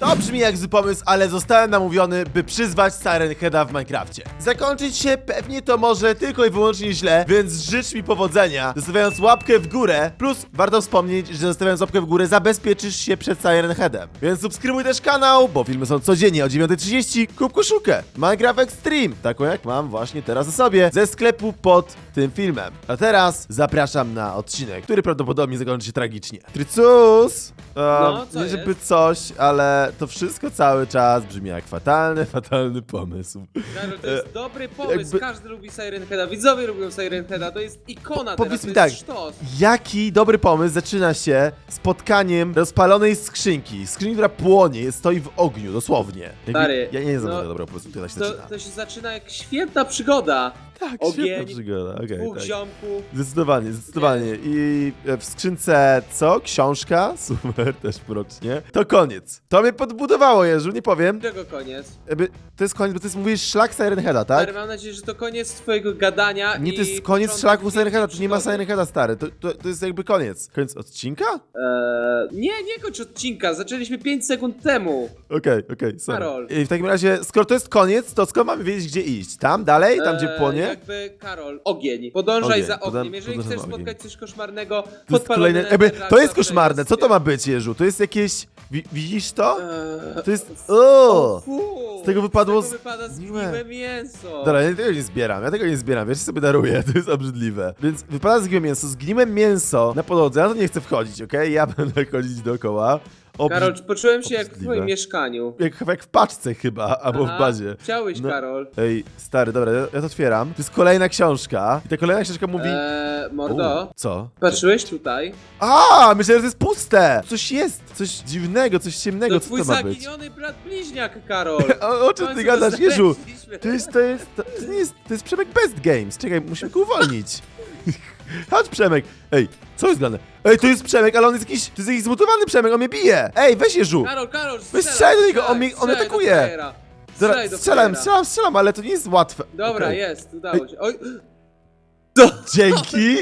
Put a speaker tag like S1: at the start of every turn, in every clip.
S1: To brzmi jak zły pomysł, ale zostałem namówiony, by przyzwać Siren Heada w Minecrafcie. Zakończyć się pewnie to może tylko i wyłącznie źle, więc życz mi powodzenia, zostawiając łapkę w górę, plus warto wspomnieć, że zostawiając łapkę w górę zabezpieczysz się przed Siren Headem. Więc subskrybuj też kanał, bo filmy są codziennie o 9.30, kup koszulkę Minecraft Extreme, taką jak mam właśnie teraz na sobie, ze sklepu pod tym filmem. A teraz zapraszam na odcinek, który prawdopodobnie zakończy się tragicznie. Trycus! E,
S2: No, co
S1: nie żeby
S2: jest?
S1: coś, ale to wszystko cały czas brzmi jak fatalny, fatalny pomysł.
S2: Karol, to jest dobry pomysł,
S1: jakby-
S2: każdy lubi Siren Heada, widzowie lubią Siren Heada, to jest ikona
S1: Powiedz
S2: teraz,
S1: mi
S2: to
S1: tak,
S2: jest sztos.
S1: Jaki dobry pomysł zaczyna się spotkaniem rozpalonej skrzynki. Skrzynki, która płonie, stoi w ogniu, dosłownie. Jakby-
S2: Stary,
S1: ja nie znam
S2: no,
S1: tego dobrego pomysłu, się
S2: To,
S1: zaczyna.
S2: to się zaczyna jak świetna przygoda.
S1: Tak,
S2: ogień,
S1: przygoda, okej,
S2: Dwóch
S1: tak.
S2: ziomków.
S1: Zdecydowanie, zdecydowanie. I e, w skrzynce co? Książka? Super, też mrocznie. To koniec. To mnie podbudowało, Jeżu, nie powiem.
S2: Czego koniec?
S1: Jakby, to jest koniec, bo to jest, mówisz, szlak Siren Heada, tak?
S2: Stary, mam nadzieję, że to koniec twojego gadania
S1: Nie,
S2: i
S1: to jest koniec
S2: początek
S1: szlaku Siren Heada,
S2: wielkiej
S1: tu nie ma
S2: przygody.
S1: Siren Heada, stary. To, to, to jest jakby koniec. Koniec odcinka?
S2: Eee, nie, nie kończ odcinka, zaczęliśmy 5 sekund temu.
S1: Okej, okej, sorry.
S2: Karol.
S1: I w takim razie, skoro to jest koniec, to skąd mamy wiedzieć, gdzie iść? Tam, dalej? Tam, gdzie
S2: Eee,
S1: płonie?
S2: Jakby, Karol, ogień. Podążaj
S1: Ogień,
S2: za ogniem. Jeżeli
S1: podążam
S2: chcesz
S1: za ogniem.
S2: spotkać coś koszmarnego,
S1: To jest kolejne, jakby, to jest koszmarne. Co to ma być, Jeżu? To jest jakieś... Wi widzisz to?
S2: Eee,
S1: To jest...
S2: o,
S1: O!
S2: fu,
S1: Z tego wypadło
S2: Z tego wypada
S1: Zgniłe.
S2: zgniłe mięso.
S1: Dobra, ja tego nie zbieram, ja tego nie zbieram, wiesz, sobie daruję, to jest obrzydliwe. Więc wypada zgniłe mięso, zgniłe mięso na podłodze, ja to nie chcę wchodzić, okej? Ja będę chodzić dookoła.
S2: Karol, poczułem się jak w
S1: obrzydliwe.
S2: twoim mieszkaniu.
S1: Jak, jak w paczce chyba, albo w
S2: Aha,
S1: bazie.
S2: Chciałeś,
S1: No.
S2: Karol.
S1: Ej, stary, dobra, ja, ja to otwieram. To jest kolejna książka. I ta kolejna książka mówi...
S2: Eee, mordo,
S1: U, co?
S2: patrzyłeś tutaj?
S1: A, myślałem, że to jest puste! Coś jest, coś dziwnego, coś ciemnego,
S2: To
S1: co
S2: twój
S1: to ma być?
S2: zaginiony brat bliźniak, Karol.
S1: O, o czym
S2: W
S1: ty gadasz, Jeżu? To jest, to jest, to, to nie jest, to jest Przemek Best Games. Czekaj, musimy go uwolnić. Chodź Przemek. Ej, co jest grane? Ej, to jest Przemek, ale on jest jakiś, to jest jakiś zmutowany Przemek, on mnie bije. Ej, weź Jeżu.
S2: Karol, Karol,
S1: strzelaj do niego, on mnie- on mnie
S2: strzelaj do
S1: atakuje.
S2: frajera.
S1: Dobra,
S2: Strzelaj do
S1: strzelam,
S2: frajera.
S1: strzelam, strzelam, ale to nie jest łatwe.
S2: Dobra,
S1: Okej.
S2: jest, udało się. Oj,
S1: Dzięki.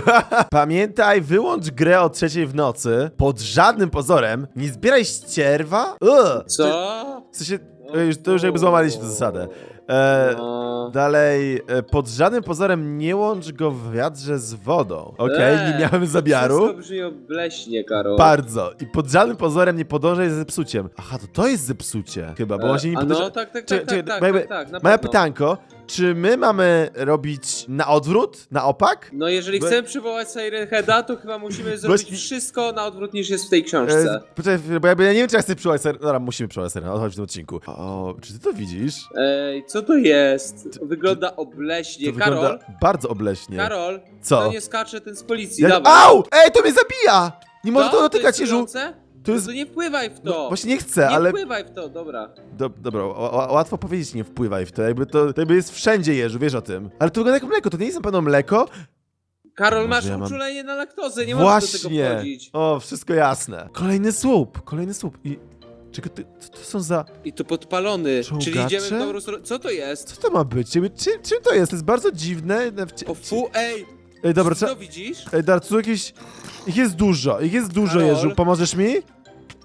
S1: Pamiętaj, wyłącz grę o trzeciej w nocy. Pod żadnym pozorem nie zbieraj ścierwa. Ugh.
S2: co?
S1: W sensie, to już, to już jakby złamaliśmy tę zasadę. E,
S2: No.
S1: Dalej, e, pod żadnym pozorem nie łącz go w wiadrze z wodą. Okej,
S2: Eee,
S1: nie miałem
S2: To
S1: zamiaru.
S2: wszystko brzmi obleśnie, Karol.
S1: Bardzo. I pod żadnym pozorem nie podążaj za zepsuciem. Aha, to to jest zepsucie. Chyba, bo
S2: E,
S1: właśnie nie
S2: a
S1: podąża...
S2: no, tak, tak, tak, tak, tak,
S1: bo jakby-
S2: tak, tak, na pewno.
S1: pytanko, czy my mamy robić na odwrót, na opak?
S2: No jeżeli
S1: Bo-
S2: chcemy przywołać Siren Heada, to chyba musimy zrobić
S1: Właśnie-
S2: wszystko na odwrót niż jest w tej książce.
S1: E, poczekaj, bo jakby ja nie wiem, czy ja chcę przywołać ser... Dobra, musimy przywołać ser, o to chodzi w tym odcinku. O, czy ty to widzisz?
S2: Ej, co to jest? Wygląda obleśnie.
S1: To
S2: Karol,
S1: wygląda bardzo obleśnie.
S2: Karol,
S1: Co?
S2: to nie skacze ten z policji,
S1: Ja...
S2: dawaj.
S1: Au! Ej, to mnie zabija! Nie może to
S2: To
S1: dotykać,
S2: jest
S1: Jeżu!
S2: trujące?
S1: To jest...
S2: No nie wpływaj w to.
S1: No, właśnie nie chcę,
S2: nie
S1: ale...
S2: wpływaj w to, dobra.
S1: Do, dobra, ł- ł- łatwo powiedzieć, nie wpływaj w to, jakby to, to jakby jest wszędzie jeżu, wiesz o tym. Ale to wygląda jak mleko, to nie jest na pewno mleko.
S2: Karol,
S1: Może
S2: masz
S1: ja mam-
S2: uczulenie na laktozę, nie możesz do tego
S1: Właśnie.
S2: wchodzić.
S1: O, wszystko jasne. Kolejny słup, kolejny słup. I czego ty, co to są za...
S2: I to podpalony, czyli
S1: Czołgacze?
S2: idziemy w dobrą stronę. Co to jest?
S1: Co to ma być? Jakby, czym, czym to jest? To jest bardzo dziwne.
S2: O fu, ej!
S1: Ej, dobra, trzeba...
S2: to widzisz?
S1: Ej, tu jakieś... Ich jest dużo, ich jest dużo,
S2: Karol?
S1: Jeżu. Pomożesz mi?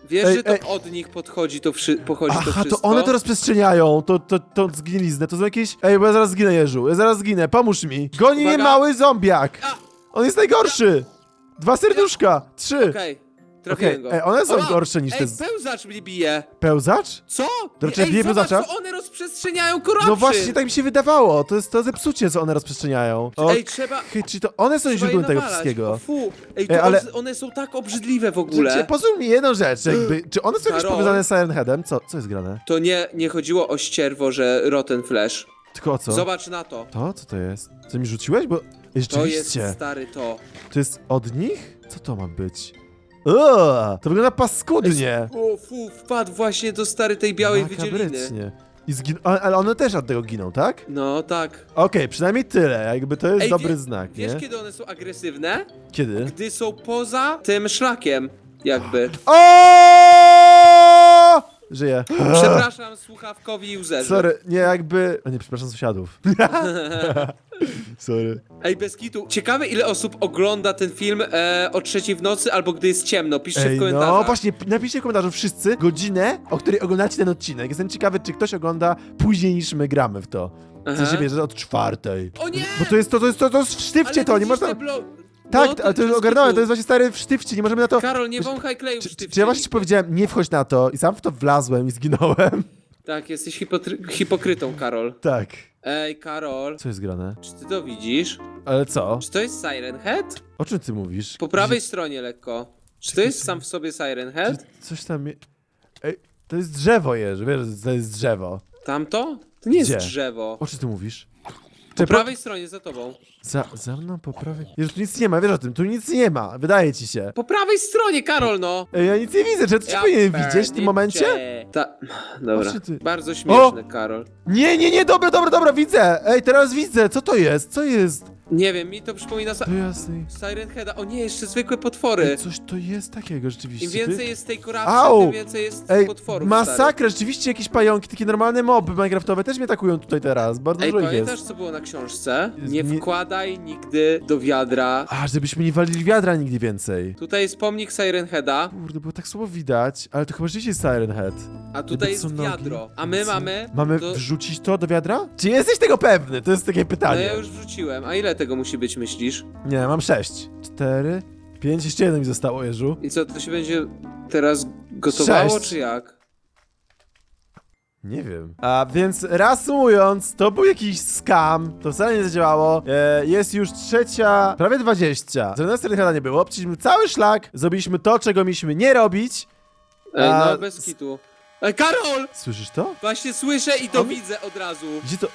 S2: Wiesz,
S1: Ej,
S2: że to
S1: ej.
S2: od nich podchodzi to, wszy... pochodzi to
S1: Aha,
S2: wszystko?
S1: to one to rozprzestrzeniają, to, to, to zgniliznę, to są jakieś... Ej, bo ja zaraz zginę, Jeżu, ja zaraz zginę, pomóż mi. Goni mnie
S2: Uwaga.
S1: mały zombiak.
S2: A!
S1: On jest najgorszy. Dwa serduszka, trzy.
S2: Okej, trafiłem go.
S1: Ej, one są
S2: Oła!
S1: gorsze niż
S2: Ej,
S1: te z-
S2: pełzacz mnie bije!
S1: Pełzacz?
S2: Co?
S1: Dobra,
S2: ej,
S1: bije
S2: zobacz,
S1: pełzacza?
S2: co one rozprzestrzeniają korupcję!
S1: No właśnie, tak mi się wydawało. To jest to zepsucie, co one rozprzestrzeniają. O,
S2: Ej, trzeba...
S1: hej, czy to one są źródłem tego wszystkiego?
S2: Fu. Ej, to
S1: Ej, ale-
S2: one, one są tak obrzydliwe w ogóle.
S1: czy, pozwól mi jedną rzecz, jakby. Czy one są jakieś
S2: Karol?
S1: powiązane z Siren Headem? Co, co jest grane?
S2: To nie, nie chodziło o ścierwo, że Rotten Flash.
S1: Tylko o co?
S2: Zobacz na to.
S1: To? Co to jest? Co mi rzuciłeś? Bo.
S2: To jest
S1: Rzeczywiście.
S2: stary to.
S1: To jest od nich? Co to ma być? Uuu, to wygląda paskudnie.
S2: O, fu, wpadł właśnie do stary tej białej wydzieliny.
S1: Makabrycznie. I zgin... ale, ale one też od tego giną, tak?
S2: No tak.
S1: Okej, przynajmniej tyle. Jakby to jest
S2: Ej,
S1: dobry
S2: wie-
S1: znak,
S2: Wiesz
S1: nie?
S2: kiedy one są agresywne?
S1: Kiedy?
S2: Gdy są poza tym szlakiem, jakby.
S1: O! Żyje.
S2: Przepraszam słuchawkowi userze.
S1: Sorry, nie jakby... O nie, przepraszam sąsiadów. Sorry.
S2: Ej, bez kitu. Ciekawe ile osób ogląda ten film e, o trzeciej w nocy albo gdy jest ciemno. Piszcie
S1: Ej,
S2: w komentarzach.
S1: no właśnie, p- napiszcie w komentarzu wszyscy godzinę, o której oglądacie ten odcinek. Jestem ciekawy, czy ktoś ogląda później niż my gramy w to. W sensie,
S2: Aha.
S1: wiesz, że od czwartej.
S2: O nie!
S1: Bo to jest to, to jest to, to jest w sztywcie
S2: Ale
S1: to, nie
S2: widzisz
S1: można...
S2: te blo-
S1: Tak,
S2: no,
S1: ale to już ogarnąłem, to jest właśnie stary w sztywcie, nie możemy na to...
S2: Karol, nie wąchaj kleju
S1: Czy,
S2: sztywcie.
S1: czy ja właśnie ci powiedziałem, nie wchodź na to i sam w to wlazłem i zginąłem?
S2: Tak, jesteś hipotry- hipokrytą, Karol.
S1: Tak.
S2: Ej, Karol,
S1: Co jest grane?
S2: czy ty to widzisz?
S1: Ale co?
S2: Czy to jest Siren Head?
S1: O czym ty mówisz?
S2: Po prawej stronie lekko. Czy to jest sam w sobie Siren Head?
S1: Czy coś tam... Je... Ej, to jest drzewo, Jerzy, wiesz, to jest drzewo.
S2: Tamto? To nie jest
S1: Gdzie?
S2: drzewo.
S1: O czym ty mówisz?
S2: Po prawej stronie za tobą.
S1: Za, za mną po prawej... Jezu, tu nic nie ma, wiesz o tym, tu nic nie ma, wydaje ci się.
S2: Po prawej stronie, Karol, no!
S1: Ej, ja nic nie widzę, czy ty
S2: Ja
S1: powinien widzieć w tym momencie?
S2: Ta... Dobra,
S1: ty-
S2: bardzo śmieszne, Karol.
S1: Nie, nie, nie, dobra, dobra, dobra, widzę! Ej, teraz widzę, co to jest? Co jest?
S2: Nie wiem, mi to przypomina sa-
S1: To jasne.
S2: Siren Heada. O nie, jeszcze zwykłe
S1: Ej,
S2: potwory.
S1: coś to jest takiego rzeczywiście.
S2: Im
S1: ty-
S2: więcej jest tej
S1: Au!
S2: tym więcej jest
S1: Ej,
S2: potworów. stary.
S1: masakra, rzeczywiście jakieś pająki, takie normalne moby minecraftowe też mnie atakują tutaj teraz, bardzo
S2: Ej,
S1: dużo ich
S2: pamiętasz
S1: jest.
S2: co było na książce?
S1: Jest
S2: Nie
S1: nie-
S2: wkładaj nigdy do wiadra.
S1: A, żebyśmy nie walili wiadra nigdy więcej.
S2: Tutaj jest pomnik Siren Heada,
S1: Kurde, było tak słabo widać, ale to chyba rzeczywiście jest Siren Head.
S2: a tutaj jest
S1: nogi?
S2: wiadro. A my
S1: Co?
S2: mamy...
S1: Mamy
S2: do...
S1: wrzucić to do wiadra? Czy jesteś tego pewny? To jest takie
S2: No
S1: pytanie.
S2: ja już wrzuciłem. A ile tego musi być, myślisz?
S1: Nie, mam sześć. Cztery, pięć, jeszcze jeden mi zostało, Jeżu.
S2: I co, to się będzie teraz gotowało,
S1: Sześć.
S2: czy jak?
S1: Nie wiem. A więc reasumując, to był jakiś scam, to wcale nie zadziałało. E, jest już trzecia, prawie 20. Żadnego Siren nie było, przeszliśmy cały szlak, zrobiliśmy to, czego mieliśmy nie robić.
S2: Ej,
S1: A,
S2: no bez kitu. Ej, Karol!
S1: Słyszysz to?
S2: Właśnie słyszę i to
S1: On-
S2: widzę od razu.
S1: Gdzie to?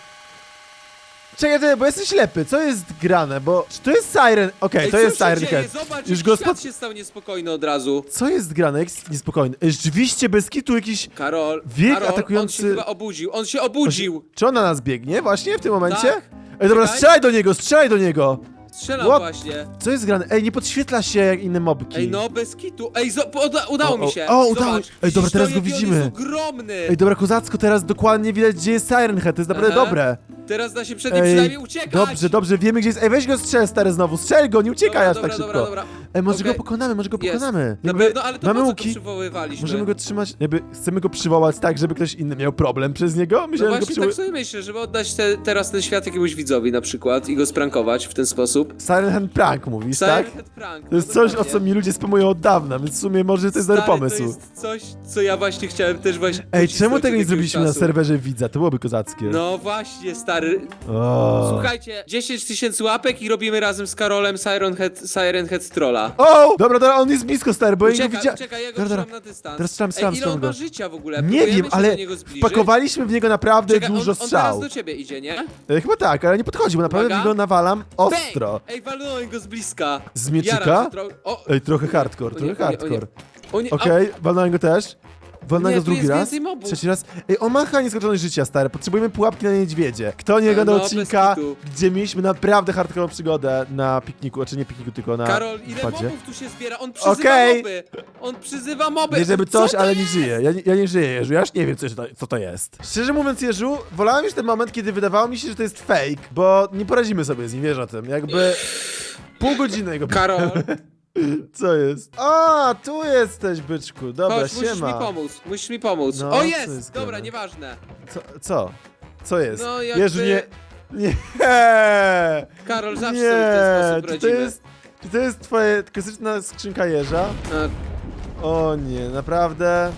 S1: Czekaj, czekaj, bo jesteś ślepy, co jest grane, bo... Czy to jest Siren? Okej,
S2: Ej,
S1: to
S2: co
S1: jest
S2: się
S1: Siren
S2: dzieje?
S1: Head.
S2: Zobacz,
S1: Już go
S2: świat
S1: spod-
S2: się stał niespokojny od razu.
S1: Co jest grane? Jak jest niespokojny? Ej, Rzeczywiście, bez kitu jakiś...
S2: Karol,
S1: Wiek
S2: Karol, on
S1: atakujący-
S2: się chyba obudził. On się obudził.
S1: Czy on na nas biegnie właśnie w tym momencie?
S2: Tak.
S1: Ej, dobra,
S2: Czekaj.
S1: strzelaj do niego, strzelaj do niego!
S2: Strzelam
S1: What?
S2: właśnie.
S1: Co jest grane? Ej, nie podświetla się jak inne mobki.
S2: Ej, no bez kitu. Ej, zo- uda, udało
S1: O,
S2: mi
S1: o,
S2: się.
S1: o, udało-
S2: Zobacz.
S1: Ej, dobra,
S2: Widzisz
S1: teraz
S2: to,
S1: go
S2: jaki on
S1: widzimy.
S2: jest ogromny.
S1: Ej, dobra, kozacko, teraz dokładnie widać, gdzie jest Siren Head, to jest naprawdę
S2: Aha.
S1: dobre.
S2: Teraz da się przed nim
S1: Ej,
S2: przynajmniej uciekać.
S1: dobrze, dobrze, wiemy gdzie jest. Ej, weź go strzel, stary, znowu, strzel go, nie uciekaj
S2: Dobra,
S1: aż
S2: dobra,
S1: tak
S2: dobra,
S1: szybko.
S2: dobra.
S1: Ej, może
S2: Okej.
S1: go pokonamy, może go
S2: Jest.
S1: pokonamy.
S2: Na
S1: Jakby-
S2: pewno, ale to
S1: mamy
S2: po co
S1: łuki,
S2: go przywoływaliśmy?
S1: możemy go trzymać, jakby chcemy go przywołać tak, żeby ktoś inny miał problem przez niego?
S2: No
S1: Myślałem, że go
S2: właśnie
S1: przywo...
S2: tak sobie myślę, żeby oddać te, teraz ten świat jakiemuś widzowi na przykład i go sprankować w ten sposób.
S1: Siren Head prank mówisz, tak?
S2: Head Prank.
S1: To jest
S2: no
S1: coś, o
S2: dokładnie.
S1: co mi ludzie spamują od dawna, więc w sumie może to jest dobry
S2: Stary,
S1: pomysł.
S2: To jest coś, co ja właśnie chciałem też właśnie...
S1: Ej, czemu
S2: od
S1: tego nie
S2: jakiegoś
S1: zrobiliśmy na
S2: czasu.
S1: serwerze widza? To byłoby kozackie.
S2: No właśnie, stary.
S1: O.
S2: Słuchajcie, 10 tysięcy łapek i robimy razem z Karolem Siren Head, Siren Head Trolla.
S1: O! Dobra, dobra, on jest blisko, stary, bo ja go
S2: Ucieka,
S1: widziałem.
S2: ucieka, ja go
S1: Dobra,
S2: trzymam
S1: dobra.
S2: na dystans.
S1: Teraz strzelam, strzelam,
S2: Ej, ile on
S1: strzelam
S2: ma
S1: go.
S2: życia w ogóle?
S1: Nie
S2: Próbujemy
S1: wiem,
S2: się
S1: ale
S2: do niego zbliżyć?
S1: wpakowaliśmy w niego naprawdę
S2: Czekaj,
S1: dużo
S2: on, on
S1: strzał.
S2: teraz do ciebie idzie, nie?
S1: E, Chyba tak, ale nie podchodzi, bo naprawdę
S2: Uwaga.
S1: go nawalam ostro.
S2: Bang! Ej, walnąłem go z bliska.
S1: Z mieczyka?
S2: Jaram się tro- O,
S1: Ej, trochę hardcore,
S2: O nie,
S1: trochę
S2: o nie, o nie.
S1: hardcore.
S2: o nie,
S1: Okej, walnąłem go też.
S2: Nie,
S1: go
S2: tu
S1: drugi
S2: jest
S1: raz.
S2: więcej mobów.
S1: Trzeci raz. Ej, on ma chyba nieskończoność życia, stary. Potrzebujemy pułapki na niedźwiedzie. Kto nie oglądał
S2: no, bez
S1: odcinka,
S2: kitu.
S1: gdzie mieliśmy naprawdę hardcore przygodę na pikniku, a czy nie pikniku, tylko na
S2: Karol, ile
S1: padzie.
S2: mobów tu się zbiera? On przyzywa
S1: Okej.
S2: moby. On przyzywa moby.
S1: Nie żeby
S2: Co
S1: coś,
S2: to
S1: ale nie żyje. Ja nie, ja nie żyję, Jeżu. Ja już nie wiem, co to, co to jest. Szczerze mówiąc, Jeżu, wolałem już ten moment, kiedy wydawało mi się, że to jest fake, bo nie poradzimy sobie z nim, wiesz o tym. Jakby pół godziny go...
S2: Karol,
S1: Co jest? A, tu jesteś, byczku. Dobra,
S2: chodź, musisz mi
S1: siema.
S2: pomóc. Musisz mi pomóc.
S1: No,
S2: o,
S1: co
S2: jest!
S1: jest
S2: Dobra,
S1: grane?
S2: nieważne.
S1: Co? Co, co jest?
S2: No, jakby-
S1: Jeżu, nie... Nie!
S2: Karol, zawsze
S1: nie!
S2: sobie w ten sposób
S1: Czy to jest... Czy to jest twoja klasyczna skrzynka jeża?
S2: A,
S1: O nie, naprawdę?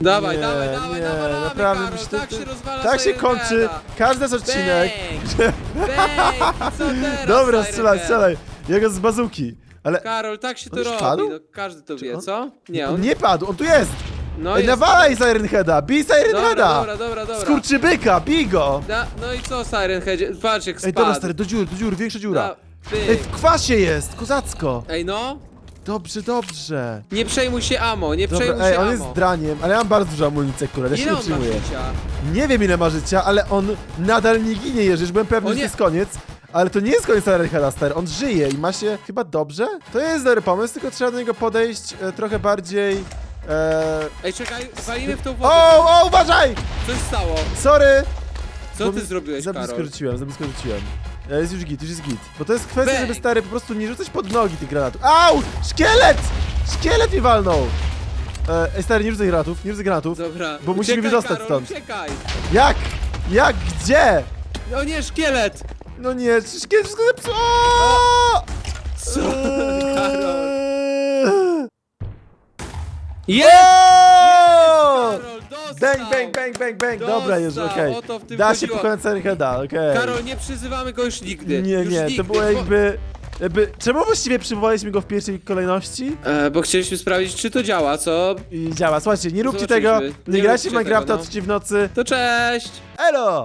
S2: Dawaj,
S1: nie,
S2: dawaj, dawaj,
S1: nie,
S2: dawaj,
S1: naprawdę
S2: Karol,
S1: myślę,
S2: tak się rozwala
S1: Tak się kończy każdy nasz odcinek.
S2: Bang! Bang! Co teraz,
S1: Dobra, strzelaj, strzelaj. Jego z bazuki. Ale
S2: Karol, tak się
S1: On
S2: to
S1: już
S2: robi,
S1: padł?
S2: no każdy to
S1: Czy
S2: wie,
S1: on-
S2: co? Nie,
S1: on
S2: on...
S1: nie padł, on tu jest.
S2: No
S1: Ej,
S2: jest...
S1: nawalaj Siren Heada, bij Siren
S2: Dobra,
S1: Heada.
S2: dobra, dobra, dobra.
S1: Skurczybyka, bij go.
S2: Da, no i co, Siren Headzie? Patrz jak
S1: Ej,
S2: spadł.
S1: dobra stary, do dziury, do dziury, większa dziura.
S2: Da, pyk.
S1: Ej, w kwasie jest, kozacko.
S2: Ej, no,
S1: Dobrze, dobrze.
S2: nie przejmuj się amo, nie
S1: Dobra,
S2: przejmuj
S1: ej,
S2: się
S1: on
S2: amo.
S1: jest draniem, ale ja mam bardzo dużo amunicji akurat, ja się
S2: Ile
S1: nie
S2: on ma
S1: przyjmuję.
S2: życia?
S1: Nie wiem ile ma życia, ale on nadal nie ginie, już byłem pewny,
S2: O
S1: że to
S2: nie.
S1: jest koniec. Ale to nie jest koniec Siren Heada, stary, on żyje i ma się chyba dobrze? To jest dobry pomysł, tylko trzeba do niego podejść e, trochę bardziej Eee...
S2: Ej, czekaj, walimy w tą wodę.
S1: O, o, uważaj!
S2: Coś stało.
S1: Sorry!
S2: Co ty zrobiłeś,
S1: Za blisko
S2: Karol?
S1: rzuciłem, za blisko rzuciłem. E, Jest już git, już jest git. Bo to jest kwestia,
S2: Bang!
S1: żeby stary po prostu nie rzucać pod nogi tych granatów. Au! Szkielet! Szkielet mi walnął! E, Ej, stary, nie rzucaj granatów, nie rzucaj granatów.
S2: Dobra.
S1: Bo musimy
S2: Uciekaj,
S1: wydostać
S2: Karol,
S1: stąd.
S2: Uciekaj!
S1: Jak? Jak? Gdzie?
S2: O nie, szkielet!
S1: No nie, szkielet wszystko zepsuł! O!
S2: Co?
S1: Eee!
S2: Karol. Jest!
S1: O!
S2: Karol, dostał!
S1: Bang, bang, bang, bang, bang. Dobra, już,
S2: Dostał,
S1: okej.
S2: o to w tym
S1: Da się
S2: chodziło.
S1: pokonać Heada, okej.
S2: Karol, nie przyzywamy go już nigdy.
S1: Nie,
S2: już
S1: nie,
S2: nigdy,
S1: to było
S2: bo-
S1: jakby... Jakby, czemu właściwie przywołaliśmy go w pierwszej kolejności?
S2: E, bo chcieliśmy sprawdzić, czy to działa, co?
S1: I działa. Słuchajcie, nie róbcie
S2: Zobaczyliśmy.
S1: tego,
S2: Nie
S1: nie grajcie w
S2: róbcie
S1: Minecrafta o
S2: no.
S1: trzeciej w nocy.
S2: To cześć!
S1: Elo!